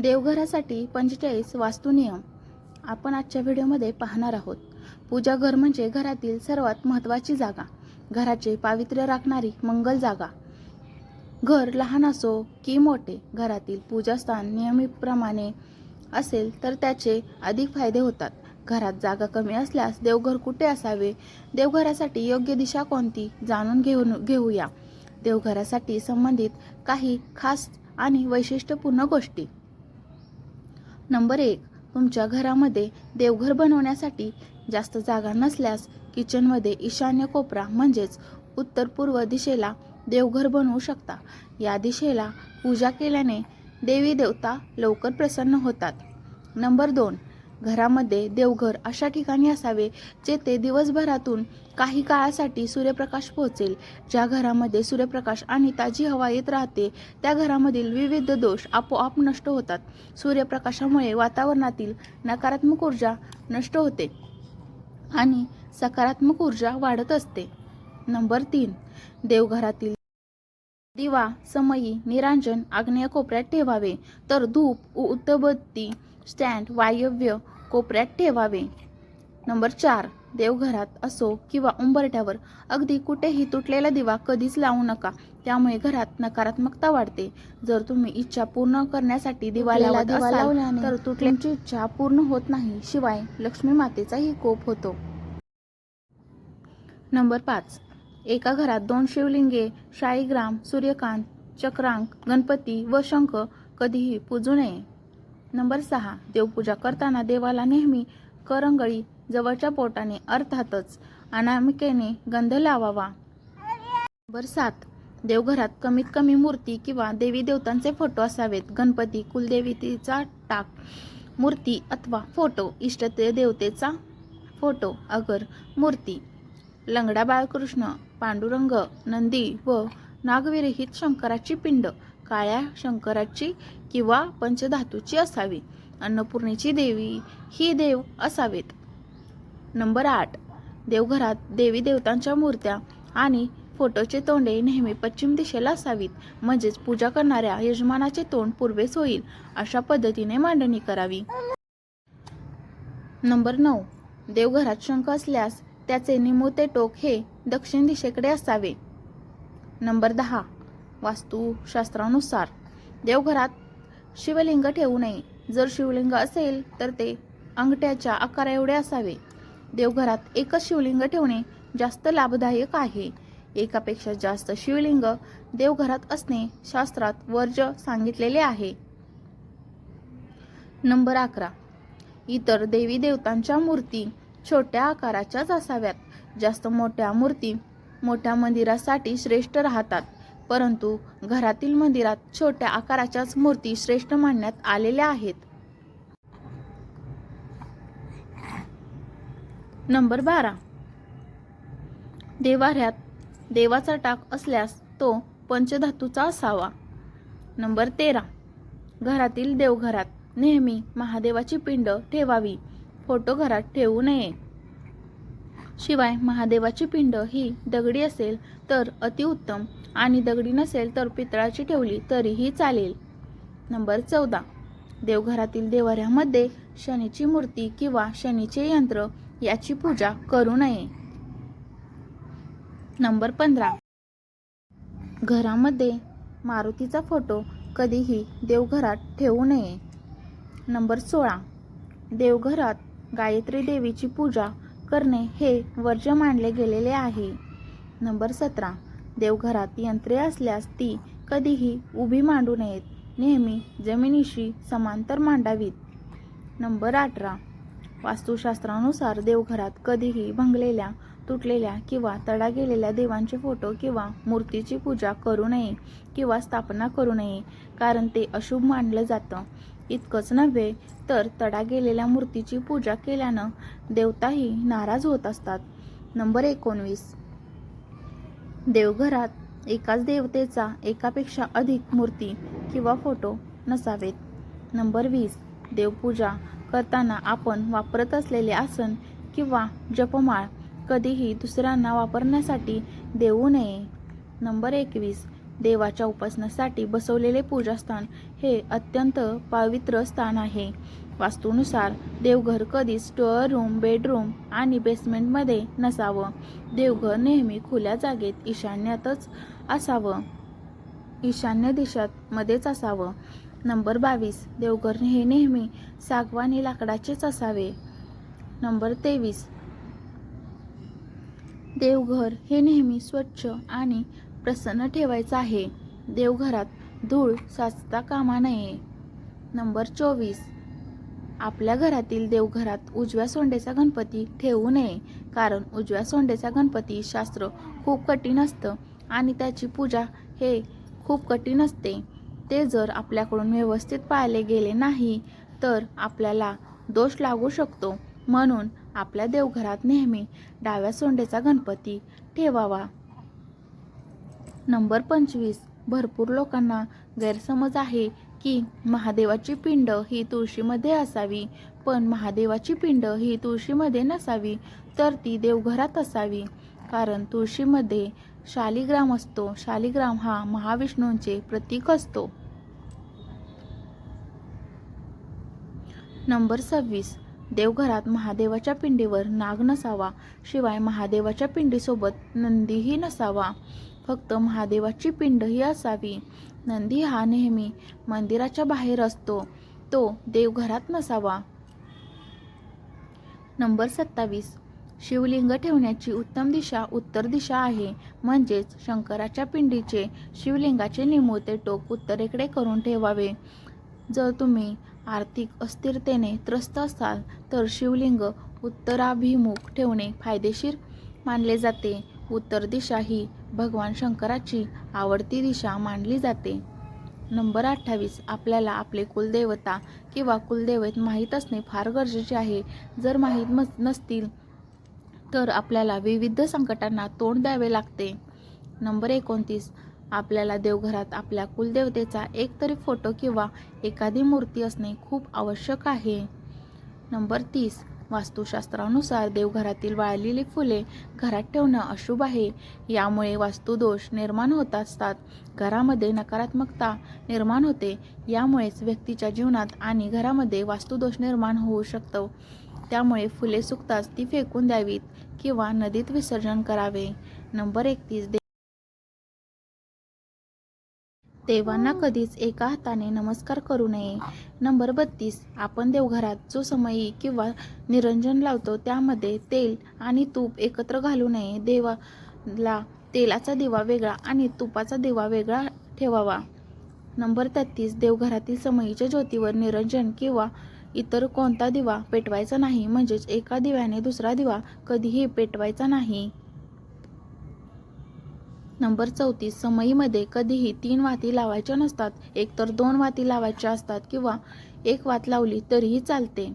देवघरासाठी पंचेचाळीस वास्तुनियम आपण आजच्या व्हिडिओमध्ये पाहणार आहोत. पूजा घर म्हणजे घरातील सर्वात महत्त्वाची जागा. घराचे पावित्र्य राखणारी मंगल जागा. घर लहान असो की मोठे घरातील पूजास्थान नियमितप्रमाणे असेल तर त्याचे अधिक फायदे होतात. घरात जागा कमी असल्यास देवघर कुठे असावे? देवघरासाठी योग्य दिशा कोणती? जाणून घेऊन घेऊया. देवघरासाठी संबंधित काही खास आणि वैशिष्ट्यपूर्ण गोष्टी. नंबर एक तुमच्या घरामध्ये देवघर बनवण्यासाठी जास्त जागा नसल्यास किचनमध्ये ईशान्य कोपरा म्हणजेच उत्तर पूर्व दिशेला देवघर बनवू शकता. या दिशेला पूजा केल्याने देवी देवता लवकर प्रसन्न होतात. नंबर दोन घरामध्ये देवघर अशा ठिकाणी असावे जेथे दिवसभरातून काही काळासाठी सूर्यप्रकाश पोहोचेल. ज्या घरामध्ये सूर्यप्रकाश आणि ताजी हवा येत राहते त्या घरामधील विविध दोष आपोआप नष्ट होतात. सूर्यप्रकाशामुळे वातावरणातील नकारात्मक ऊर्जा नष्ट होते आणि सकारात्मक ऊर्जा वाढत असते. नंबर तीन देवघरातील दिवा समयी निरांजन आग्नेय कोपऱ्यात ठेवावे. तर धूप उदबत्ती स्टँड वायव्य कोपऱ्यात ठेवावे. नंबर चार. देवघरात असो किंवा उंबरठ्यावर अगदी कुठेही तुटलेला दिवा कधीच लावू नका. त्यामुळे घरात नकारात्मकता वाढते. जर तुम्ही इच्छा पूर्ण करण्यासाठी दिवा लावल्याने तर तुटल्याची इच्छा पूर्ण होत नाही. शिवाय लक्ष्मी मातेचाही कोप होतो. नंबर पाच. एका घरात दोन शिवलिंगे शाळीग्राम सूर्यकांत चक्रांक गणपती व शंख कधीही पूजू नये. नंबर सहा देवपूजा करताना देवाला नेहमी करंगळी जवळच्या पोटाने अर्थातच अनामिकेने गंध लावावा. नंबर सात देवघरात कमीत कमी मूर्ती किंवा देवी देवतांचे फोटो असावेत. गणपती कुलदेवीचा टाक मूर्ती अथवा फोटो इष्ट देवतेचा फोटो अगर मूर्ती लंगडा बाळकृष्ण पांडुरंग नंदी व नागविरहित शंकराची पिंड काळ्या शंकराची किंवा पंचधातूची असावी. अन्नपूर्णेची देवी ही देव असावेत. नंबर आठ. देवघरात देवी देवतांच्या मूर्त्या आणि फोटोचे तोंडे नेहमी पश्चिम दिशेला असावीत. म्हणजेच पूजा करणाऱ्या यजमानाचे तोंड पूर्वेस होईल अशा पद्धतीने मांडणी करावी. नंबर नऊ. देवघरात शंख असल्यास त्याचे निमुळते टोक हे दक्षिण दिशेकडे असावे. नंबर दहा. वास्तुशास्त्रानुसार देवघरात शिवलिंग ठेवू नये. जर शिवलिंग असेल तर ते अंगठ्याच्या आकारा एवढे असावे. देवघरात एकच शिवलिंग ठेवणे जास्त लाभदायक आहे. एकापेक्षा जास्त शिवलिंग देवघरात असणे शास्त्रात वर्ज्य सांगितलेले आहे. नंबर अकरा. इतर देवी देवतांच्या मूर्ती छोट्या आकाराच्याच असाव्यात. जास्त मोठ्या मूर्ती मोठ्या मंदिरासाठी श्रेष्ठ राहतात. परंतु घरातील मंदिरात छोट्या आकाराच्याच मूर्ती श्रेष्ठ मानण्यात आलेल्या आहेत. नंबर बारा. देवाऱ्यात देवाचा टाक असल्यास तो पंचधातूचा असावा. नंबर तेरा. घरातील देवघरात नेहमी महादेवाची पिंड ठेवावी. फोटो घरात ठेवू नये. शिवाय महादेवाची पिंड ही दगडी असेल तर अतिउत्तम आणि दगडी नसेल तर पितळाची ठेवली तरीही चालेल. नंबर चौदा. देवघरातील देवाऱ्यामध्ये शनीची मूर्ती किंवा शनीचे यंत्र याची पूजा करू नये. नंबर पंधरा. घरामध्ये मारुतीचा फोटो कधीही देवघरात ठेवू नये. नंबर सोळा. देवघरात गायत्री देवीची पूजा करणे हे वर्ज्य मानले गेलेले आहे. नंबर सतरा. देवघरात यंत्रे असल्यास ती कधीही उभी मांडू नयेत. नेहमी जमिनीशी समांतर मांडावीत. नंबर अठरा. वास्तुशास्त्रानुसार देवघरात कधीही भंगलेल्या तुटलेल्या किंवा तडा गेलेल्या देवांचे फोटो किंवा मूर्तीची पूजा करू नये किंवा स्थापना करू नये कारण ते अशुभ मानलं जातं. इतकंच नव्हे तर तडा गेलेल्या मूर्तीची पूजा केल्यानं देवताही नाराज होत असतात. नंबर एकोणवीस. देवघरात एकाच देवतेचा एकापेक्षा अधिक मूर्ती किंवा फोटो नसावेत. नंबर वीस. देवपूजा करताना आपण वापरत असलेले आसन किंवा जपमाळ कधीही दुसऱ्यांना वापरण्यासाठी देऊ नये. नंबर एकवीस. देवाच्या उपासनासाठी बसवलेले पूजास्थान हे अत्यंत पवित्र स्थान आहे. वास्तूनुसार देवघर कधीच स्टोअर रूम बेडरूम आणि बेसमेंटमध्ये नसावं. देवघर नेहमी खुल्या जागेत ईशान्यातच असावं. ईशान्य दिशात मध्येच असावं. नंबर बावीस देवघर हे नेहमी सागवानी लाकडाचेच असावे. नंबर तेवीस देवघर हे नेहमी स्वच्छ आणि प्रसन्न ठेवायचं आहे. देवघरात धूळ साचता कामा नये. नंबर चोवीस. आपल्या घरातील देवघरात उजव्या सोंडेचा गणपती ठेवू नये. कारण उजव्या सोंडेचा गणपती शास्त्र खूप कठीण असतं आणि त्याची पूजा हे खूप कठीण असते. ते जर आपल्याकडून व्यवस्थित पाळले गेले नाही तर आपल्याला दोष लागू शकतो. म्हणून आपल्या देवघरात नेहमी डाव्या सोंडेचा गणपती ठेवावा. नंबर पंचवीस. भरपूर लोकांना गैरसमज आहे की महादेवाची पिंड ही तुळशीमध्ये असावी. पण महादेवाची पिंड ही तुळशीमध्ये नसावी तर ती देवघरात असावी. कारण तुळशीमध्ये शालिग्राम असतो. शालिग्राम हा महाविष्णूंचे प्रतीक असतो. नंबर सव्वीस. देवघरात महादेवाच्या पिंडीवर नाग नसावा. शिवाय महादेवाच्या पिंडीसोबत नंदीही नसावा. फक्त महादेवाची पिंड ही असावी. नंदी हा नेहमी मंदिराच्या बाहेर असतो. तो देवघरात नसावा. नंबर सत्तावीस. शिवलिंग ठेवण्याची उत्तम दिशा उत्तर दिशा आहे. म्हणजेच शंकराच्या पिंडीचे शिवलिंगाचे निमुळते टोक उत्तरेकडे करून ठेवावे. जर तुम्ही आर्थिक अस्थिरतेने त्रस्त असाल तर शिवलिंग उत्तराभिमुख ठेवणे फायदेशीर मानले जाते. उत्तर दिशा ही भगवान शंकराची आवडती दिशा मानली जाते. नंबर अठ्ठावीस. आपल्याला आपले कुलदेवता किंवा कुलदैवत माहीत असणे फार गरजेचे आहे. जर माहीत मस नसतील तर आपल्याला विविध संकटांना तोंड द्यावे लागते. नंबर एकोणतीस. आपल्याला देवघरात आपल्या कुलदेवतेचा एक तरी फोटो किंवा एखादी मूर्ती असणे खूप आवश्यक आहे. नंबर तीस. वास्तुशास्त्रानुसार देवघरातील वाळलेली फुले घरात ठेवणं अशुभ आहे. यामुळे वास्तुदोष निर्माण होत असतात. घरामध्ये नकारात्मकता निर्माण होते. यामुळेच व्यक्तीच्या जीवनात आणि घरामध्ये वास्तुदोष निर्माण होऊ शकतो. त्यामुळे फुले सुकताच ती फेकून द्यावीत किंवा नदीत विसर्जन करावे. नंबर एकतीस. देवांना कधीच एका हाताने नमस्कार करू नये. नंबर बत्तीस. आपण देवघरात जो समयी किंवा निरंजन लावतो त्यामध्ये तेल आणि तूप एकत्र घालू नये. देवाला तेलाचा दिवा वेगळा आणि तुपाचा दिवा वेगळा ठेवावा. नंबर तेहतीस. देवघरातील समयीच्या ज्योतीवर निरंजन किंवा इतर कोणता दिवा पेटवायचा नाही म्हणजेच एका दिव्याने दुसरा दिवा कधीही पेटवायचा नाही. नंबर चौतीस समईमध्ये कधीही तीन वाती लावायच्या नसतात. एकतर दोन वाती लावायच्या असतात किंवा एक वात लावली तरीही चालते.